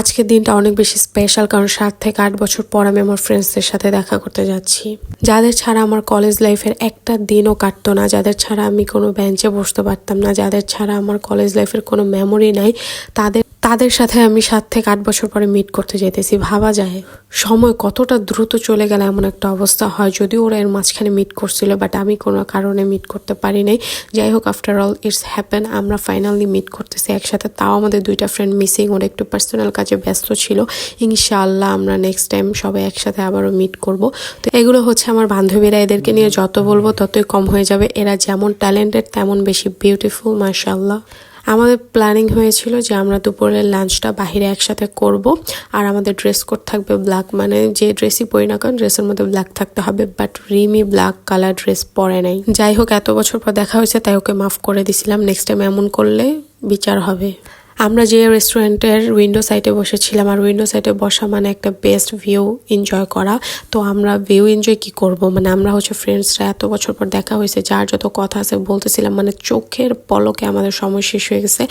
আজকের দিনটা অনেক বেশি স্পেশাল কারণ সাত থেকে আট বছর পর আমি আমার ফ্রেন্ডসদের সাথে দেখা করতে যাচ্ছি। যাদের ছাড়া আমার কলেজ লাইফের একটা দিনও কাটতো না, যাদের ছাড়া আমি কোনো বেঞ্চে বসতে পারতাম না, যাদের ছাড়া আমার কলেজ লাইফের কোনো মেমোরি নাই, তাদের তাদের সাথে আমি সাত থেকে আট বছর পরে মিট করতে যেতেছি ভাবা যায়, সময় কতটা দ্রুত চলে গেলে এমন একটা অবস্থা হয় যদিও ওরা এর মাঝখানে মিট করছিল বাট আমি কোনো কারণে মিট করতে পারি নাই। যাই হোক আফটার অল ইটস হ্যাপেন আমরা ফাইনালি মিট করতেছি একসাথে। তাও আমাদের দুইটা ফ্রেন্ড মিসিং ওরা একটু পার্সোনাল কাজে ব্যস্ত ছিল। ইনশাআল্লাহ আমরা নেক্সট টাইম সবাই একসাথে আবারও মিট করব। তো এগুলো হচ্ছে আমার বান্ধবীরা এদেরকে নিয়ে যত বলব ততই কম হয়ে যাবে। এরা যেমন ট্যালেন্টেড তেমন বেশি বিউটিফুল মার্শাল্লাহ আমাদের প্ল্যানিং হয়েছিল যে আমরা দুপুরের লাঞ্চটা বাহিরে একসাথে করব, আর আমাদের ড্রেস কোড থাকবে ব্ল্যাক মানে যে ড্রেসই পরি না কারণ ড্রেসের মধ্যে ব্ল্যাক থাকতে হবে but Rimi black colour dress পরে নাই। যাই হোক, এত বছর পর দেখা হয়েছে, তাই ওকে মাফ করে দিছিলাম। নেক্সট টাইম এমন করলে বিচার হবে। আমরা যে রেস্টুরেন্টের উইন্ডো সাইডে বসেছিলাম, আর উইন্ডো সাইডে বসা মানে একটা বেস্ট ভিউ এনজয় করা। তো আমরা ভিউ এনজয় কি করব? মানে আমরা হচ্ছে ফ্রেন্ডসরা এত বছর পর দেখা হয়েছে, যার যত কথা আছে বলতেছিলাম মানে চোখের পলকে আমাদের সময় শেষ হয়ে গেছে।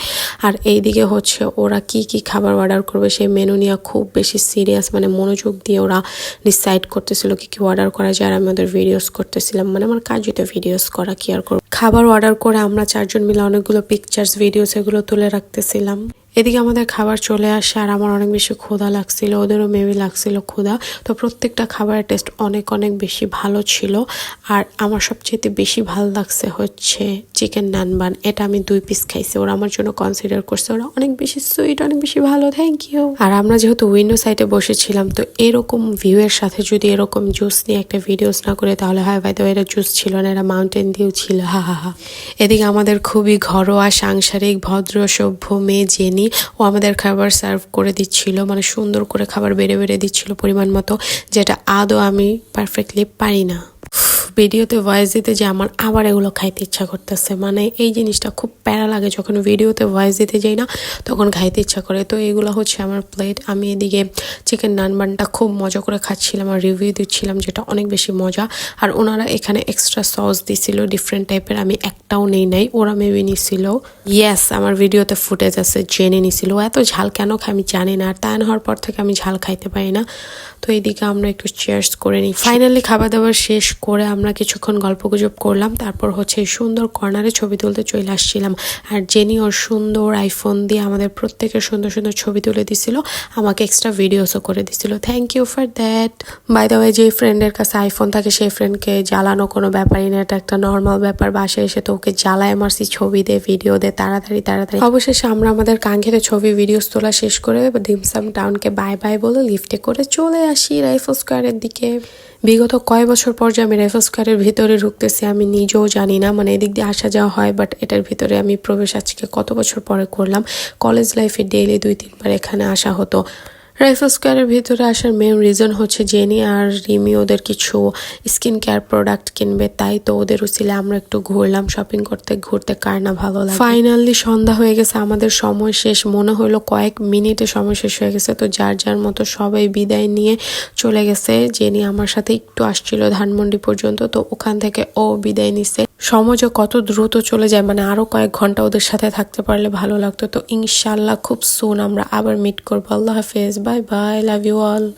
আর এইদিকে হচ্ছে ওরা কি কি খাবার অর্ডার করবে, সেই মেনু নিয়ে খুব বেশি সিরিয়াস মানে মনোযোগ দিয়ে ওরা ডিসাইড করতেছিল কি কি অর্ডার করা যায়, আর আমি ওদের ভিডিওস করতেছিলাম। মানে আমার কাজ যেটা ভিডিওস করা কি আর করব? খাবার অর্ডার করে আমরা চারজন মিলে অনেকগুলো পিকচার্স ভিডিওস এগুলো তুলে রাখতেছিলাম। lắm. এদিকে আমাদের খাবার চলে আসে আর আমার অনেক বেশি ক্ষুধা লাগছিল, ওদেরও মেবি লাগছিল ক্ষুধা। তো প্রত্যেকটা খাবারের টেস্ট অনেক অনেক বেশি ভালো ছিল। আর আমার সবচেয়ে বেশি ভালো লাগছে হচ্ছে চিকেন নানবান এটা আমি দুই পিস খাইছি, ওরা আমার জন্য কনসিডার করছে। ওরা অনেক বেশি সুইট অনেক বেশি ভালো থ্যাংক ইউ আর আমরা যেহেতু উইন্ডো সাইডে বসেছিলাম, তো এরকম ভিউয়ের সাথে যদি এরকম জুস নিয়ে একটা ভিডিওস না করে, তাহলে হয় ভাই তো এটা জুস ছিল না এটা মাউন্টেন ডিউ ছিল, হা হা হা। এদিকে আমাদের খুবই ঘরোয়া সাংসারিক, ভদ্র, সভ্য, মেয়ে, জেনি ও আমাদের খাবার সার্ভ করে দিচ্ছিল মানে সুন্দর করে খাবার বেড়ে বেড়ে দিচ্ছিল পরিমাণ মতো, যেটা আদৌ আমি পারফেক্টলি পারি না। ভিডিওতে ভয়েস দিতে যে আমার আবার এগুলো খাইতে ইচ্ছা করতেছে। মানে এই জিনিসটা খুব প্যারা লাগে যখন ভিডিওতে ভয়েস দিতে যাই না, তখন খাইতে ইচ্ছা করে। তো এগুলো হচ্ছে আমার প্লেট আমি এদিকে চিকেন নানবানটা খুব মজা করে খাচ্ছিলাম আর রিভিউ দিচ্ছিলাম যেটা অনেক বেশি মজা। আর ওনারা এখানে এক্সট্রা সস দিছিল ডিফারেন্ট টাইপের আমি একটাও নেই নাই, ওরা মেবি নিছিল। ইয়েস আমার ভিডিওতে ফুটেজ আছে, জেনে নিছিল। এত ঝাল কেন খাই আমি জানি না। আর তাই হওয়ার পর থেকে আমি ঝাল খাইতে পারি না। তো এইদিকে আমরা একটু চেয়ার্স করে নিই ফাইনালি খাবার দাবার শেষ করে কিছুক্ষণ গল্প গুজব করলাম, তারপর হচ্ছে সুন্দর কর্নারে ছবি তুলতে চলে আসছিলাম। আর জেনি ওর সুন্দর আইফোন দিয়ে আমাদের প্রত্যেকের সুন্দর সুন্দর ছবি তুলে দিছিল, আমাকে এক্সট্রা ভিডিওসও করে দিছিল। Thank you for that by the way যে ফ্রেন্ডের কাছে আইফোন থাকে, সেই ফ্রেন্ডকে জ্বালানো কোনো ব্যাপারই না, এটা একটা নর্মাল ব্যাপার। বাসায় এসে তো ওকে জ্বালায় মারছি ছবি দে ভিডিও দে, তাড়াতাড়ি তাড়াতাড়ি। অবশেষে আমরা আমাদের কাঙ্ক্ষিত ছবি ভিডিওস তোলা শেষ করে ডিমসাম টাউনকে বাই বাই বলে লিফটে করে চলে আসি রাইফল স্কোয়ারের দিকে। বিগত কয় বছর পর যে আমি রেফার স্কোয়ারের ভিতরে ঢুকতেছি, আমি নিজেও জানি না। মানে এদিক দিয়ে আসা যাওয়া হয় বাট এটার ভিতরে আমি প্রবেশ আজকে কত বছর পরে করলাম। কলেজ লাইফে ডেইলি দুই, তিনবার এখানে আসা হতো। রাইফল স্কোয়ারের ভিতরে আসার মেন রিজন হচ্ছে জেনি আর রিমি ওদের কিছু স্কিন কেয়ার প্রোডাক্ট কিনবে, তাই তো ওদের উচিলে আমরা একটু ঘুরলাম শপিং করতে, ঘুরতে কার না ভালো লাগে। ফাইনালি সন্ধ্যা হয়ে গেছে, আমাদের সময় শেষ, মনে হলো কয়েক মিনিটে সময় শেষ হয়ে গেছে, তো যার যার মতো সবাই বিদায় নিয়ে চলে গেছে। জেনি আমার সাথে একটু আসছিল ধানমন্ডি পর্যন্ত, তো ওখান থেকে ও বিদায় নিছে। সময় কত দ্রুত চলে যায় মানে আরও কয়েক ঘণ্টা ওদের সাথে থাকতে পারলে ভালো লাগতো। তো ইনশাল্লাহ খুব সুন আমরা আবার মিট করব। আল্লাহ হাফেজ bye bye love you all